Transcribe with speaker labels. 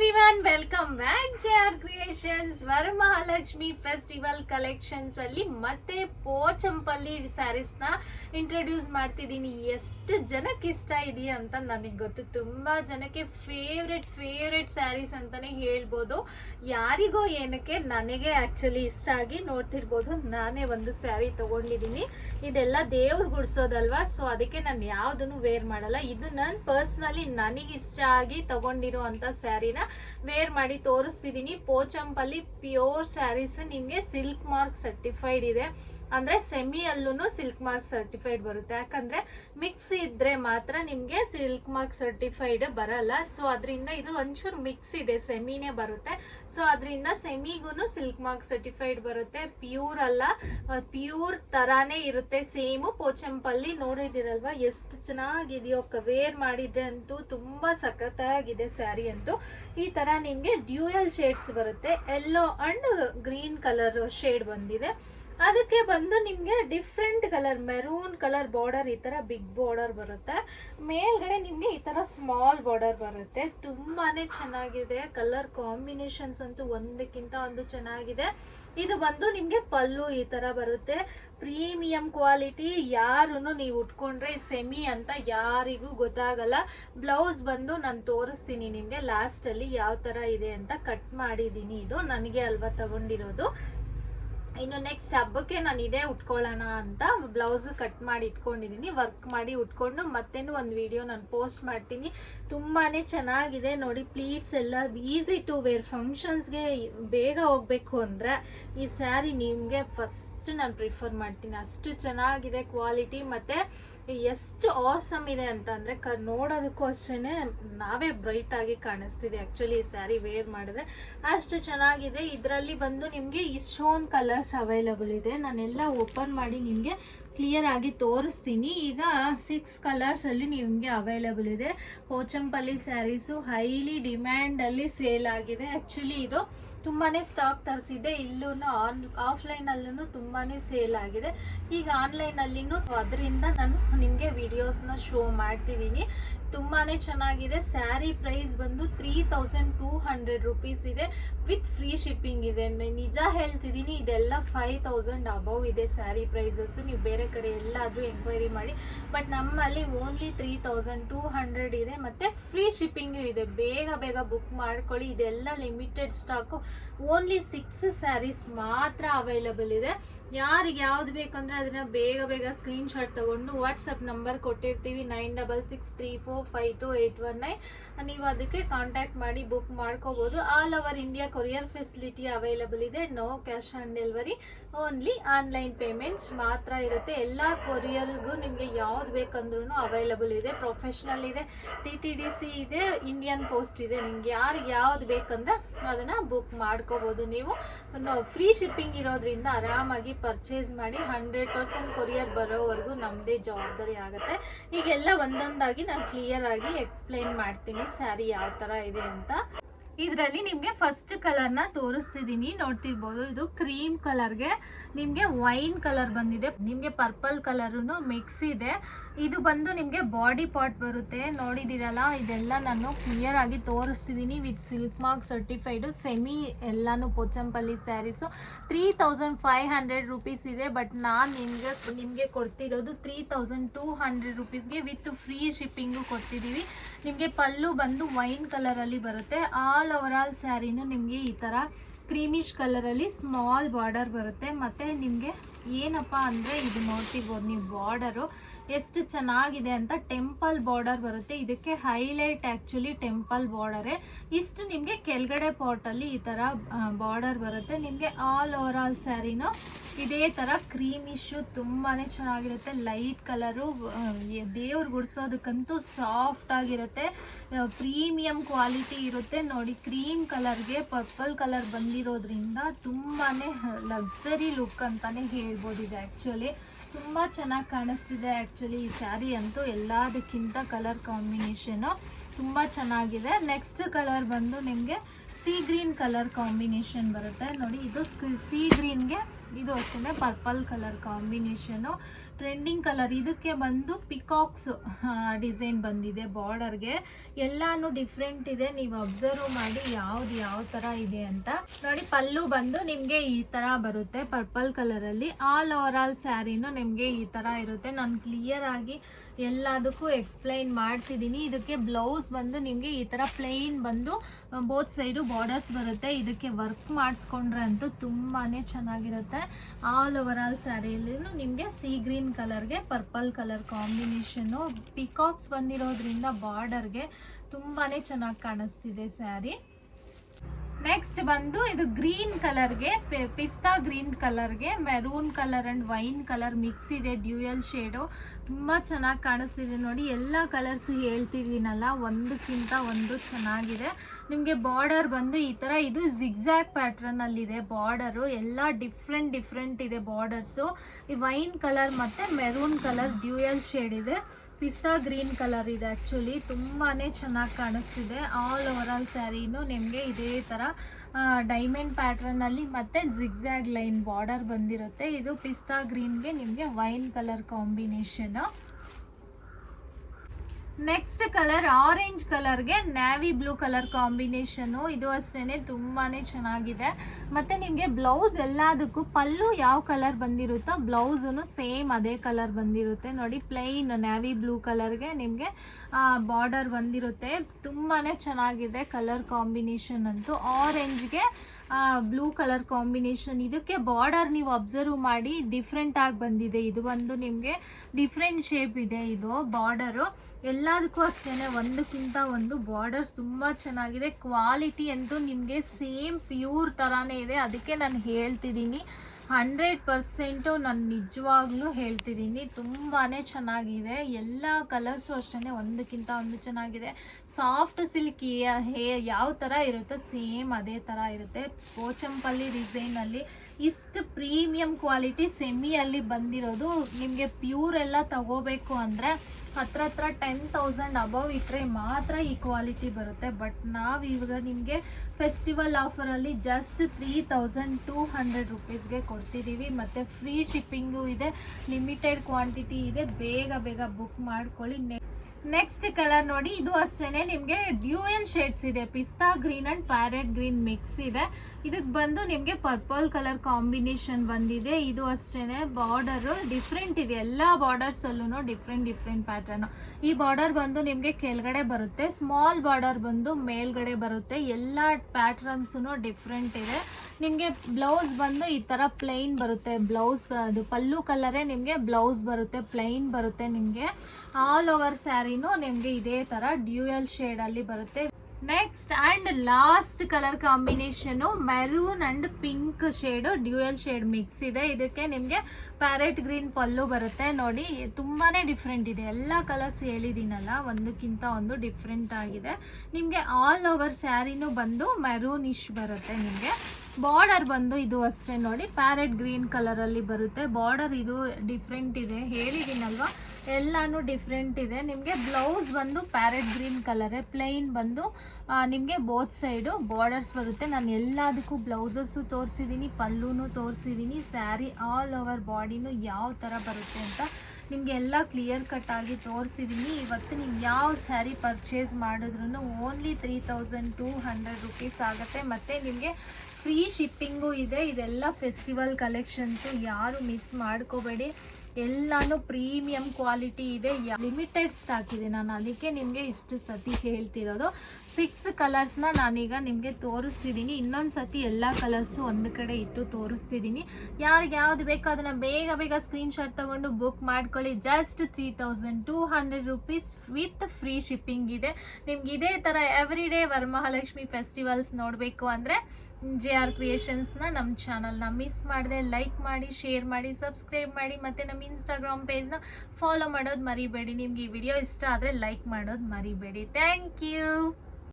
Speaker 1: Everyone welcome back R creations Varamahalakshmi festival collections ಅಲ್ಲಿ ಮತ್ತೆ Pochampally ಸ್ಯಾರೀಸ್ನ introduce ಮಾಡ್ತಿದ್ದೀನಿ. ಎಷ್ಟು ಜನಕ್ಕೆ ಇಷ್ಟ ಇದೆಯಾ ಅಂತ ನನಗೆ ಗೊತ್ತು. ತುಂಬ ಜನಕ್ಕೆ ಫೇವ್ರೆಟ್ ಫೇವ್ರೆಟ್ ಸ್ಯಾರೀಸ್ ಅಂತಲೇ ಹೇಳ್ಬೋದು. ಯಾರಿಗೋ ಏನಕ್ಕೆ ನನಗೆ ಆ್ಯಕ್ಚುಲಿ ಇಷ್ಟ ಆಗಿ ನೋಡ್ತಿರ್ಬೋದು. ನಾನೇ ಒಂದು ಸ್ಯಾರಿ ತಗೊಂಡಿದ್ದೀನಿ. ಇದೆಲ್ಲ ದೇವ್ರು ಗುಡಿಸೋದಲ್ವಾ? ಸೊ ಅದಕ್ಕೆ ನಾನು ಯಾವುದನ್ನು ವೇರ್ ಮಾಡಲ್ಲ. ಇದು ನಾನು ಪರ್ಸ್ನಲಿ ನನಗೆ ಇಷ್ಟ ಆಗಿ ತಗೊಂಡಿರೋ ಅಂಥ ಸ್ಯಾರಿನ ವೇರ್ ಮಾಡಿ ತೋರಿಸ್ತಿದ್ದೀನಿ ಪೋಚಂಪಲ್ಲಿ ಪ್ಯೂರ್ ಸ್ಯಾರೀಸ್ ನಿಮಗೆ ಸಿಲ್ಕ್ ಮಾರ್ಕ್ ಸರ್ಟಿಫೈಡ್ ಇದೆ. ಅಂದ್ರೆ ಸೆಮಿ ಅಲ್ಲೂ ಸಿಲ್ಕ್ ಮಾರ್ಕ್ ಸರ್ಟಿಫೈಡ್ ಬರುತ್ತೆ. ಯಾಕಂದ್ರೆ ಮಿಕ್ಸ್ ಇದ್ರೆ ಮಾತ್ರ ನಿಮಗೆ ಸಿಲ್ಕ್ ಮಾರ್ಕ್ ಸರ್ಟಿಫೈಡ್ ಬರಲ್ಲ. ಸೊ ಅದರಿಂದ ಇದು ಒಂಚೂರು ಮಿಕ್ಸ್ ಇದೆ ಸೆಮಿನೇ ಬರುತ್ತೆ. ಸೊ ಅದರಿಂದ ಸೆಮಿಗೂ ಸಿಲ್ಕ್ ಮಾರ್ಕ್ ಸರ್ಟಿಫೈಡ್ ಬರುತ್ತೆ. ಪ್ಯೂರ್ ಅಲ್ಲ ಪ್ಯೂರ್ ತರಾನೇ ಇರುತ್ತೆ. ಸೇಮು ಪೋಚಂಪಲ್ಲಿ ನೋಡಿದಿರಲ್ವಾ ಎಷ್ಟು ಚೆನ್ನಾಗಿದೆಯೋ ವೇರ್ ಮಾಡಿದ್ರೆ ಅಂತೂ ತುಂಬಾ ಸಖತ್ತಾಗಿದೆ ಸ್ಯಾರಿ ಅಂತೂ. ಈ ತರ ನಿಮಗೆ ಡ್ಯೂಯಲ್ ಶೇಡ್ಸ್ ಬರುತ್ತೆ. Yellow and green colour shade ಬಂದಿದೆ. ಅದಕ್ಕೆ ಬಂದು ನಿಮಗೆ different colour maroon colour border ಈ ಥರ ಬಿಗ್ ಬಾರ್ಡರ್ ಬರುತ್ತೆ. ಮೇಲ್ಗಡೆ ನಿಮಗೆ ಈ ಥರ ಸ್ಮಾಲ್ ಬಾರ್ಡರ್ ಬರುತ್ತೆ. ತುಂಬಾನೇ ಚೆನ್ನಾಗಿದೆ. ಕಲರ್ ಕಾಂಬಿನೇಷನ್ಸ್ ಅಂತೂ ಒಂದಕ್ಕಿಂತ ಒಂದು ಚೆನ್ನಾಗಿದೆ. ಇದು ಬಂದು ನಿಮಗೆ ಪಲ್ಲು ಈ ಥರ ಬರುತ್ತೆ. ಪ್ರೀಮಿಯಂ ಕ್ವಾಲಿಟಿ ಯಾರೂ ನೀವು ಉಟ್ಕೊಂಡ್ರೆ ಸೆಮಿ ಅಂತ ಯಾರಿಗೂ ಗೊತ್ತಾಗಲ್ಲ. ಬ್ಲೌಸ್ ಬಂದು ನಾನು ತೋರಿಸ್ತೀನಿ ನಿಮಗೆ. ಲಾಸ್ಟಲ್ಲಿ ಯಾವ ಥರ ಇದೆ ಅಂತ ಕಟ್ ಮಾಡಿದ್ದೀನಿ ಇದು. ನನಗೆ ಅಲ್ವಾ ತಗೊಂಡಿರೋದು. ಇನ್ನು ನೆಕ್ಸ್ಟ್ ಹಬ್ಬಕ್ಕೆ ನಾನು ಇದೇ ಉಟ್ಕೊಳ್ಳೋಣ ಅಂತ ಬ್ಲೌಸ್ ಕಟ್ ಮಾಡಿ ಇಟ್ಕೊಂಡಿದ್ದೀನಿ ವರ್ಕ್ ಮಾಡಿ ಉಟ್ಕೊಂಡು ಮತ್ತೇನು ಒಂದು ವಿಡಿಯೋ ನಾನು ಪೋಸ್ಟ್ ಮಾಡ್ತೀನಿ. ತುಂಬಾ ಚೆನ್ನಾಗಿದೆ ನೋಡಿ ಪ್ಲೀಟ್ಸ್ ಎಲ್ಲ ಈಸಿ ಟು ವೇರ್ ಫಂಕ್ಷನ್ಸ್ಗೆ ಬೇಗ ಹೋಗಬೇಕು ಅಂದರೆ ಈ ಸ್ಯಾರಿ ನಿಮಗೆ ಫಸ್ಟ್ ನಾನು ಪ್ರಿಫರ್ ಮಾಡ್ತೀನಿ. ಅಷ್ಟು ಚೆನ್ನಾಗಿದೆ ಕ್ವಾಲಿಟಿ ಮತ್ತು ಎಷ್ಟು ಆಸಮ್ ಇದೆ ಅಂತ ಅಂದರೆ ಕ, ನೋಡೋದಕ್ಕೂ ಅಷ್ಟೇ ನಾವೇ ಬ್ರೈಟ್ ಆಗಿ ಕಾಣಿಸ್ತೀವಿ. ಆ್ಯಕ್ಚುಲಿ ಈ ಸ್ಯಾರಿ ವೇರ್ ಮಾಡಿದ್ರೆ ಅಷ್ಟು ಚೆನ್ನಾಗಿದೆ. ಇದರಲ್ಲಿ ಬಂದು ನಿಮಗೆ ಇಷ್ಟೊಂದು ಕಲರ್ಸ್ ಅವೈಲಬಲ್ ಇದೆ. ನಾನೆಲ್ಲ ಓಪನ್ ಮಾಡಿ ನಿಮಗೆ ಕ್ಲಿಯರ್ ಆಗಿ ತೋರಿಸ್ತೀನಿ. ಈಗ ಸಿಕ್ಸ್ ಕಲರ್ಸಲ್ಲಿ ನಿಮಗೆ ಅವೈಲಬಲ್ ಇದೆ. ಪೋಚಂಪಲ್ಲಿ ಸ್ಯಾರೀಸು ಹೈಲಿ ಡಿಮ್ಯಾಂಡಲ್ಲಿ ಸೇಲ್ ಆಗಿದೆ. ಆ್ಯಕ್ಚುಲಿ ಇದು ತುಂಬಾ ಸ್ಟಾಕ್ ತರಿಸಿದ್ದೆ ಇಲ್ಲೂ ಆನ್ ಆಫ್ಲೈನಲ್ಲೂ ತುಂಬಾ ಸೇಲ್ ಆಗಿದೆ. ಈಗ ಆನ್ಲೈನಲ್ಲಿನೂ ಅದರಿಂದ ನಾನು ನಿಮಗೆ ವಿಡಿಯೋಸ್ನ ಶೋ ಮಾಡ್ತಿದ್ದೀನಿ ತುಂಬಾ ಚೆನ್ನಾಗಿದೆ. ಸ್ಯಾರಿ ಪ್ರೈಸ್ ಬಂದು three thousand two hundred rupees ಇದೆ. ವಿತ್ ಫ್ರೀ ಶಿಪ್ಪಿಂಗ್ ಇದೆ. ನಿಜ ಹೇಳ್ತಿದ್ದೀನಿ ಇದೆಲ್ಲ ಫೈವ್ ತೌಸಂಡ್ ಅಬೌವ್ ಇದೆ ಸ್ಯಾರಿ ಪ್ರೈಸಸ್ ನೀವು ಬೇರೆ ಕಡೆ ಎಲ್ಲಾದರೂ ಎಂಕ್ವೈರಿ ಮಾಡಿ. ಬಟ್ ನಮ್ಮಲ್ಲಿ only three thousand two hundred ಇದೆ. ಮತ್ತು ಫ್ರೀ ಶಿಪ್ಪಿಂಗು ಇದೆ. ಬೇಗ ಬೇಗ ಬುಕ್ ಮಾಡ್ಕೊಳ್ಳಿ. ಇದೆಲ್ಲ limited stock only six saris ಮಾತ್ರ ಅವೈಲಬಲ್ ಇದೆ. ಯಾರಿಗೆ ಯಾವ್ದು ಬೇಕಂದ್ರೆ ಅದನ್ನ ಬೇಗ ಬೇಗ ಸ್ಕ್ರೀನ್ ಶಾಟ್ ತಗೊಂಡು ವಾಟ್ಸಪ್ ನಂಬರ್ ಕೊಟ್ಟಿರ್ತೀವಿ nine double six three four five two eight one nine ನೀವು ಅದಕ್ಕೆ ಕಾಂಟ್ಯಾಕ್ಟ್ ಮಾಡಿ ಬುಕ್ ಮಾಡ್ಕೋಬೋದು. All over India courier facility available ಇದೆ. No cash on delivery only online payments ಮಾತ್ರ ಇರುತ್ತೆ. ಎಲ್ಲ ಕೊರಿಯರ್ಗೂ ನಿಮಗೆ ಯಾವ್ದು ಬೇಕಂದ್ರೂ ಅವೈಲಬಲ್ ಇದೆ. ಪ್ರೊಫೆಷ್ನಲ್ ಇದೆ ಟಿ ಟಿ ಡಿ ಸಿ ಇದೆ ಇಂಡಿಯನ್ ಪೋಸ್ಟ್ ಇದೆ. ನಿಮ್ಗೆ ಯಾರಿಗೆ ಯಾವ್ದು ಬೇಕಂದ್ರೆ ಅದನ್ನು ಬುಕ್ ಮಾಡ್ಕೋಬೋದು ನೀವು. ಫ್ರೀ ಶಿಪ್ಪಿಂಗ್ ಇರೋದ್ರಿಂದ ಆರಾಮಾಗಿ ಪರ್ಚೇಸ್ ಮಾಡಿ ಹಂಡ್ರೆಡ್ ಪರ್ಸೆಂಟ್ ಕೊರಿಯರ್ ಬರೋವರೆಗೂ ನಮ್ಮದೇ ಜವಾಬ್ದಾರಿ ಆಗುತ್ತೆ. ಈಗೆಲ್ಲ ಒಂದೊಂದಾಗಿ ನಾನು ಕ್ಲಿಯರ್ ಆಗಿ ಎಕ್ಸ್ಪ್ಲೈನ್ ಮಾಡ್ತೀನಿ ಸ್ಯಾರಿ ಯಾವ ಥರ ಇದೆ ಅಂತ. ಇದರಲ್ಲಿ ನಿಮಗೆ ಫಸ್ಟ್ ಕಲರ್ನ ತೋರಿಸ್ತಿದ್ದೀನಿ ನೋಡ್ತಿರ್ಬೋದು, ಇದು ಕ್ರೀಮ್ ಕಲರ್ಗೆ ನಿಮಗೆ ವೈನ್ ಕಲರ್ ಬಂದಿದೆ. ನಿಮಗೆ ಪರ್ಪಲ್ ಕಲರೂ ಮಿಕ್ಸ್ ಇದೆ. ಇದು ಬಂದು ನಿಮಗೆ ಬಾಡಿ ಪಾರ್ಟ್ ಬರುತ್ತೆ. ನೋಡಿದ್ದೀರಲ್ಲ, ಇದೆಲ್ಲ ನಾನು ಕ್ಲಿಯರ್ ಆಗಿ ತೋರಿಸ್ತಿದ್ದೀನಿ with silk mark certified semi ಎಲ್ಲಾನು Pochampally sarees three thousand five hundred rupees ಇದೆ ಬಟ್ ನಾನು ನಿಮಗೆ ನಿಮಗೆ ಕೊಡ್ತಿರೋದು ತ್ರೀ ತೌಸಂಡ್ ಟೂ ಹಂಡ್ರೆಡ್ ರುಪೀಸ್ಗೆ ವಿತ್ ಫ್ರೀ ಶಿಪ್ಪಿಂಗು ಕೊಡ್ತಿದ್ದೀವಿ ನಿಮಗೆ ಪಲ್ಲು ಬಂದು ವೈನ್ ಕಲರಲ್ಲಿ ಬರುತ್ತೆ. ಆಲ್ ಓವರ್ ಆಲ್ ಸ್ಯಾರಿನೂ ನಿಮಗೆ ಈ ಥರ ಕ್ರೀಮಿಶ್ ಕಲರಲ್ಲಿ ಸ್ಮಾಲ್ ಬಾರ್ಡರ್ ಬರುತ್ತೆ. ಮತ್ತು ನಿಮಗೆ ಏನಪ್ಪ ಅಂದರೆ ಇದು ನೋಡ್ತಿರ್ಬೋದು ನೀವು ಬಾರ್ಡರು ಎಷ್ಟು ಚೆನ್ನಾಗಿದೆ ಅಂತ ಟೆಂಪಲ್ ಬಾರ್ಡರ್ ಬರುತ್ತೆ. ಇದಕ್ಕೆ ಹೈಲೈಟ್ ಆ್ಯಕ್ಚುಲಿ ಟೆಂಪಲ್ ಬಾರ್ಡರೇ ಇಷ್ಟು ನಿಮಗೆ ಕೆಳಗಡೆ ಪಾಟಲ್ಲಿ ಈ ಥರ ಬಾರ್ಡರ್ ಬರುತ್ತೆ. ನಿಮಗೆ ಆಲ್ ಓವರ್ ಆಲ್ ಸ್ಯಾರಿನೂ ಇದೇ ಥರ ಕ್ರೀಮಿಶು ತುಂಬಾ ಚೆನ್ನಾಗಿರುತ್ತೆ. ಲೈಟ್ ಕಲರು ದೇವ್ರು ಗುಡಿಸೋದಕ್ಕಂತೂ ಸಾಫ್ಟ್ ಆಗಿರುತ್ತೆ. ಪ್ರೀಮಿಯಂ ಕ್ವಾಲಿಟಿ ಇರುತ್ತೆ. ನೋಡಿ ಕ್ರೀಮ್ ಕಲರ್ಗೆ ಪರ್ಪಲ್ ಕಲರ್ ಬಂದಿರೋದ್ರಿಂದ ತುಂಬಾ ಲಕ್ಸರಿ ಲುಕ್ ಅಂತಾನೆ ಹೇಳ್ಬೋದು ಇದು ಆ್ಯಕ್ಚುಲಿ ತುಂಬ ಚೆನ್ನಾಗಿ ಕಾಣಿಸ್ತಿದೆ ಆ್ಯಕ್ಚುಲಿ ಈ ಸ್ಯಾರಿ ಅಂತೂ ಎಲ್ಲದಕ್ಕಿಂತ ಕಲರ್ ಕಾಂಬಿನೇಷನು ತುಂಬ ಚೆನ್ನಾಗಿದೆ. ನೆಕ್ಸ್ಟ್ ಕಲರ್ ಬಂದು ನಿಮಗೆ ಸಿ ಗ್ರೀನ್ ಕಲರ್ ಕಾಂಬಿನೇಷನ್ ಬರುತ್ತೆ. ನೋಡಿ, ಇದು ಸೀ ಗ್ರೀನ್ಗೆ ಇದು ಅಷ್ಟೇ purple colour combination trending colour ಇದಕ್ಕೆ ಬಂದು ಪಿಕಾಕ್ಸ್ ಡಿಸೈನ್ ಬಂದಿದೆ ಬಾರ್ಡರ್ಗೆ ಎಲ್ಲಾನು ಡಿಫ್ರೆಂಟ್ ಇದೆ. ನೀವು ಅಬ್ಸರ್ವ್ ಮಾಡಿ ಯಾವ್ದು ಯಾವ ತರ ಇದೆ ಅಂತ. ನೋಡಿ, ಪಲ್ಲು ಬಂದು ನಿಮ್ಗೆ ಈ ತರ ಬರುತ್ತೆ ಪರ್ಪಲ್ ಅಲ್ಲಿ. ಆಲ್ ಓವರ್ ಆಲ್ ಸ್ಯಾರಿನೂ ನಿಮ್ಗೆ ಈ ತರ ಇರುತ್ತೆ. ನಾನು ಕ್ಲಿಯರ್ ಆಗಿ ಎಲ್ಲದಕ್ಕೂ ಎಕ್ಸ್ಪ್ಲೈನ್ ಮಾಡ್ತಿದ್ದೀನಿ. ಇದಕ್ಕೆ ಬ್ಲೌಸ್ ಬಂದು ನಿಮ್ಗೆ ಈ ತರ ಪ್ಲೇನ್ ಬಂದು ಬೋತ್ ಸೈಡು ಬಾರ್ಡರ್ಸ್ ಬರುತ್ತೆ. ಇದಕ್ಕೆ ವರ್ಕ್ ಮಾಡಿಸ್ಕೊಂಡ್ರೆ ಅಂತೂ ತುಂಬಾನೇ ಚೆನ್ನಾಗಿರುತ್ತೆ. ಆಲ್ ಓವರ್ ಆಲ್ ಸ್ಯಾರಿಯಲ್ಲಿ ನಿಮಗೆ ಸಿ ಗ್ರೀನ್ ಕಲರ್ಗೆ ಪರ್ಪಲ್ ಕಲರ್ ಕಾಂಬಿನೇಷನ್ನು ಪಿಕಾಕ್ಸ್ ಬಂದಿರೋದ್ರಿಂದ ಬಾರ್ಡರ್ಗೆ ತುಂಬಾನೇ ಚೆನ್ನಾಗಿ ಕಾಣಿಸ್ತಿದೆ ಸ್ಯಾರಿ ನೆಕ್ಸ್ಟ್ ಬಂದು ಇದು ಗ್ರೀನ್ ಕಲರ್ಗೆ ಪಿಸ್ತಾ green ಕಲರ್ಗೆ maroon colour and wine colour mix ಇದೆ ಡ್ಯೂಯಲ್ ಶೇಡು ತುಂಬ ಚೆನ್ನಾಗಿ ಕಾಣಿಸ್ತಿದೆ ನೋಡಿ, ಎಲ್ಲ ಕಲರ್ಸ್ ಹೇಳ್ತಿದ್ದೀನಲ್ಲ, ಒಂದಕ್ಕಿಂತ ಒಂದು ಚೆನ್ನಾಗಿದೆ. ನಿಮಗೆ ಬಾರ್ಡರ್ ಬಂದು ಈ ಥರ ಇದು ಜಿಗ್ಸಾಕ್ ಪ್ಯಾಟ್ರನಲ್ಲಿದೆ ಬಾರ್ಡರು ಎಲ್ಲ ಡಿಫ್ರೆಂಟ್ ಡಿಫ್ರೆಂಟ್ ಇದೆ ಬಾರ್ಡರ್ಸು ಈ ವೈನ್ ಕಲರ್ ಮತ್ತು ಮೆರೂನ್ ಕಲರ್ ಡ್ಯೂಯಲ್ ಶೇಡ್ ಇದೆ. ಪಿಸ್ತಾ ಗ್ರೀನ್ ಕಲರ್ ಇದೆ ಆ್ಯಕ್ಚುಲಿ ತುಂಬಾ ಚೆನ್ನಾಗಿ ಕಾಣಿಸ್ತಿದೆ. ಆಲ್ ಓವರ್ ಆಲ್ ಸ್ಯಾರಿನೂ ನಿಮಗೆ ಇದೇ ಥರ ಡೈಮಂಡ್ ಪ್ಯಾಟ್ರನಲ್ಲಿ ಮತ್ತು ಜಿಗ್ಜ್ಯಾಗ್ ಲೈನ್ ಬಾರ್ಡರ್ ಬಂದಿರುತ್ತೆ. ಇದು ಪಿಸ್ತಾ ಗ್ರೀನ್ಗೆ ನಿಮಗೆ wine colour combination. Next colour orange ಕಲರ್ಗೆ navy blue colour combination ಇದು ಅಷ್ಟೇ ತುಂಬಾ ಚೆನ್ನಾಗಿದೆ. ಮತ್ತು ನಿಮಗೆ ಬ್ಲೌಸ್ ಎಲ್ಲದಕ್ಕೂ ಪಲ್ಲು ಯಾವ ಕಲರ್ ಬಂದಿರುತ್ತೋ ಬ್ಲೌಸೂ ಸೇಮ್ ಅದೇ ಕಲರ್ ಬಂದಿರುತ್ತೆ. ನೋಡಿ ಪ್ಲೈನ್ ನ್ಯಾವಿ ಬ್ಲೂ ಕಲರ್ಗೆ ನಿಮಗೆ ಬಾರ್ಡರ್ ಬಂದಿರುತ್ತೆ. ತುಂಬಾ ಚೆನ್ನಾಗಿದೆ ಕಲರ್ ಕಾಂಬಿನೇಷನ್ ಅಂತೂ. ಆರೆಂಜ್ಗೆ ಬ್ಲೂ ಕಲರ್ ಕಾಂಬಿನೇಷನ್ ಇದಕ್ಕೆ ಬಾರ್ಡರ್ ನೀವು ಅಬ್ಸರ್ವ್ ಮಾಡಿ ಡಿಫ್ರೆಂಟ್ ಆಗಿ ಬಂದಿದೆ. ಇದು ಒಂದು ನಿಮಗೆ ಡಿಫ್ರೆಂಟ್ ಶೇಪ್ ಇದೆ ಇದು ಬಾರ್ಡರು ಎಲ್ಲದಕ್ಕೂ ಅಷ್ಟೇ ಒಂದಕ್ಕಿಂತ ಒಂದು ಬಾರ್ಡರ್ಸ್ ತುಂಬ ಚೆನ್ನಾಗಿದೆ. ಕ್ವಾಲಿಟಿ ಅಂತೂ ನಿಮಗೆ ಸೇಮ್ ಪ್ಯೂರ್ ಥರಾನೇ ಇದೆ. ಅದಕ್ಕೆ ನಾನು ಹೇಳ್ತಿದ್ದೀನಿ. ಹಂಡ್ರೆಡ್ ಪರ್ಸೆಂಟು ನಾನು ನಿಜವಾಗ್ಲೂ ಹೇಳ್ತಿದ್ದೀನಿ. ತುಂಬಾ ಚೆನ್ನಾಗಿದೆ. ಎಲ್ಲ ಕಲರ್ಸು ಅಷ್ಟೇ ಒಂದಕ್ಕಿಂತ ಒಂದು ಚೆನ್ನಾಗಿದೆ. ಸಾಫ್ಟ್ ಸಿಲ್ಕ್ ಹೇ ಯಾವ ಥರ ಇರುತ್ತೋ ಸೇಮ್ ಅದೇ ಥರ ಇರುತ್ತೆ. ಪೋಚಂಪಲ್ಲಿ ಡಿಸೈನಲ್ಲಿ ಇಷ್ಟು ಪ್ರೀಮಿಯಂ ಕ್ವಾಲಿಟಿ ಸೆಮಿಯಲ್ಲಿ ಬಂದಿರೋದು, ನಿಮಗೆ ಪ್ಯೂರ್ ಎಲ್ಲ ತಗೋಬೇಕು ಅಂದರೆ ಹತ್ರ ಹತ್ರ ಟೆನ್ ತೌಸಂಡ್ ಅಬವ್ ಇಟ್ಟರೆ ಮಾತ್ರ ಈ ಕ್ವಾಲಿಟಿ ಬರುತ್ತೆ. ಬಟ್ ನಾವು ಇವಾಗ ನಿಮಗೆ festival ಆಫರಲ್ಲಿ just three thousand two hundred ರುಪೀಸ್ಗೆ ಕೊಡ್ತಿದ್ದೀವಿ ಮತ್ತು ಫ್ರೀ ಶಿಪ್ಪಿಂಗು ಇದೆ ಲಿಮಿಟೆಡ್ ಕ್ವಾಂಟಿಟಿ ಇದೆ. ಬೇಗ ಬೇಗ ಬುಕ್ ಮಾಡ್ಕೊಳ್ಳಿ. ನೆಕ್ಸ್ಟ್ ಕಲರ್ ನೋಡಿ, ಇದು ಅಷ್ಟೇ ನಿಮಗೆ ಡ್ಯೂಯಲ್ ಶೇಡ್ಸ್ ಇದೆ. Pista green and parrot green mix ಇದೆ. ಇದಕ್ಕೆ ಬಂದು ನಿಮಗೆ ಪರ್ಪಲ್ ಕಲರ್ ಕಾಂಬಿನೇಷನ್ ಬಂದಿದೆ. ಇದು ಅಷ್ಟೇ ಬಾರ್ಡರು ಡಿಫ್ರೆಂಟ್ ಇದೆ. ಎಲ್ಲ ಬಾರ್ಡರ್ಸಲ್ಲೂ ಡಿಫ್ರೆಂಟ್ ಡಿಫ್ರೆಂಟ್ ಪ್ಯಾಟರ್ನ್ ಈ ಬಾರ್ಡರ್ ಬಂದು ನಿಮಗೆ ಕೆಳಗಡೆ ಬರುತ್ತೆ. ಸ್ಮಾಲ್ ಬಾರ್ಡರ್ ಬಂದು ಮೇಲ್ಗಡೆ ಬರುತ್ತೆ. ಎಲ್ಲ ಪ್ಯಾಟ್ರನ್ಸೂ ಡಿಫ್ರೆಂಟ್ ಇದೆ. ನಿಮಗೆ ಬ್ಲೌಸ್ ಬಂದು ಈ ಥರ ಪ್ಲೈನ್ ಬರುತ್ತೆ. ಬ್ಲೌಸ್ ಅದು ಪಲ್ಲು ಕಲರೇ ನಿಮಗೆ ಬ್ಲೌಸ್ ಬರುತ್ತೆ. ಪ್ಲೈನ್ ಬರುತ್ತೆ ನಿಮಗೆ. ಆಲ್ ಓವರ್ ಸ್ಯಾರಿನೂ ನಿಮಗೆ ಇದೇ ಥರ ಡ್ಯೂಯಲ್ ಶೇಡಲ್ಲಿ ಬರುತ್ತೆ. Next and last colour combination maroon and pink shade dual shade mix ಇದೆ. ಇದಕ್ಕೆ ನಿಮಗೆ ಪ್ಯಾರೆಟ್ ಗ್ರೀನ್ ಪಲ್ಲು ಬರುತ್ತೆ. ನೋಡಿ ತುಂಬಾ ಡಿಫ್ರೆಂಟ್ ಇದೆ. ಎಲ್ಲ ಕಲರ್ಸ್ ಹೇಳಿದ್ದೀನಲ್ಲ ಒಂದಕ್ಕಿಂತ ಒಂದು ಡಿಫ್ರೆಂಟ್ ಆಗಿದೆ. ನಿಮಗೆ ಆಲ್ ಓವರ್ ಸ್ಯಾರಿನೂ ಬಂದು ಮೆರೂನಿಶ್ ಬರುತ್ತೆ ನಿಮಗೆ. ಬಾರ್ಡರ್ ಬಂದು ಇದು ಅಷ್ಟೇ ನೋಡಿ ಪ್ಯಾರೆಟ್ ಗ್ರೀನ್ ಕಲರಲ್ಲಿ ಬರುತ್ತೆ. ಬಾರ್ಡರ್ ಇದು ಡಿಫ್ರೆಂಟ್ ಇದೆ. ಹೇಳಿದ್ದೀನಲ್ವಾ ಎಲ್ಲಾನು ಡಿಫ್ರೆಂಟ್ ಇದೆ. ನಿಮಗೆ ಬ್ಲೌಸ್ ಬಂದು ಪ್ಯಾರೆಟ್ ಗ್ರೀನ್ ಕಲರೇ ಪ್ಲೈನ್ ಬಂದು ನಿಮಗೆ ಬೋತ್ ಸೈಡು ಬಾರ್ಡರ್ಸ್ ಬರುತ್ತೆ. ನಾನು ಎಲ್ಲದಕ್ಕೂ ಬ್ಲೌಸಸ್ಸು ತೋರಿಸಿದ್ದೀನಿ ಪಲ್ಲೂನು ತೋರಿಸಿದ್ದೀನಿ ಸ್ಯಾರಿ ಆಲ್ ಓವರ್ ಬಾಡಿನೂ ಯಾವ ಥರ ಬರುತ್ತೆ ಅಂತ ನಿಮಗೆ ಎಲ್ಲ ಕ್ಲಿಯರ್ ಕಟ್ ಆಗಿ ತೋರಿಸಿದ್ದೀನಿ ಇವತ್ತು ನೀವು ಯಾವ ಸ್ಯಾರಿ ಪರ್ಚೇಸ್ ಮಾಡಿದ್ರು only three thousand two hundred rupees ಆಗುತ್ತೆ. ಮತ್ತು ನಿಮಗೆ ಫ್ರೀ ಶಿಪ್ಪಿಂಗು ಇದೆ. ಇದೆಲ್ಲ ಫೆಸ್ಟಿವಲ್ ಕಲೆಕ್ಷನ್ಸು ಯಾರು ಮಿಸ್ ಮಾಡ್ಕೋಬೇಡಿ. ಎಲ್ಲಾನು ಪ್ರೀಮಿಯಂ ಕ್ವಾಲಿಟಿ ಇದೆ. ಲಿಮಿಟೆಡ್ ಸ್ಟಾಕ್ ಇದೆ ನಾನು. ಅದಕ್ಕೆ ನಿಮಗೆ ಇಷ್ಟು ಸತಿ ಹೇಳ್ತಿರೋದು. ಸಿಕ್ಸ್ ಕಲರ್ಸ್ನ ನಾನೀಗ ನಿಮಗೆ ತೋರಿಸ್ತಿದ್ದೀನಿ ಇನ್ನೊಂದು ಸತಿ ಎಲ್ಲ ಕಲರ್ಸು ಒಂದು ಕಡೆ ಇಟ್ಟು ತೋರಿಸ್ತಿದ್ದೀನಿ ಯಾರಿಗೆ ಯಾವ್ದು ಬೇಕೋ ಅದನ್ನು ಬೇಗ ಬೇಗ ಸ್ಕ್ರೀನ್ಶಾಟ್ ತಗೊಂಡು ಬುಕ್ ಮಾಡ್ಕೊಳ್ಳಿ. Just three thousand two hundred rupees with free shipping ಇದೆ. ನಿಮ್ಗೆ ಇದೇ ಥರ ಎವ್ರಿ ಡೇ ವರಮಹಾಲಕ್ಷ್ಮಿ ಫೆಸ್ಟಿವಲ್ಸ್ ನೋಡಬೇಕು ಅಂದರೆ ಜೆ ಆರ್ ಕ್ರಿಯೇಷನ್ಸ್ನ ನಮ್ಮ ಚಾನಲ್ನ ಮಿಸ್ ಮಾಡಿದೆ ಲೈಕ್ ಮಾಡಿ ಶೇರ್ ಮಾಡಿ ಸಬ್ಸ್ಕ್ರೈಬ್ ಮಾಡಿ, ಮತ್ತು ನಮ್ಮ ಇನ್ಸ್ಟಾಗ್ರಾಮ್ ಪೇಜ್ನ ಫಾಲೋ ಮಾಡೋದು ಮರಿಬೇಡಿ. ನಿಮ್ಗೆ ಈ ವಿಡಿಯೋ ಇಷ್ಟ ಆದರೆ ಲೈಕ್ ಮಾಡೋದು ಮರಿಬೇಡಿ. Thank you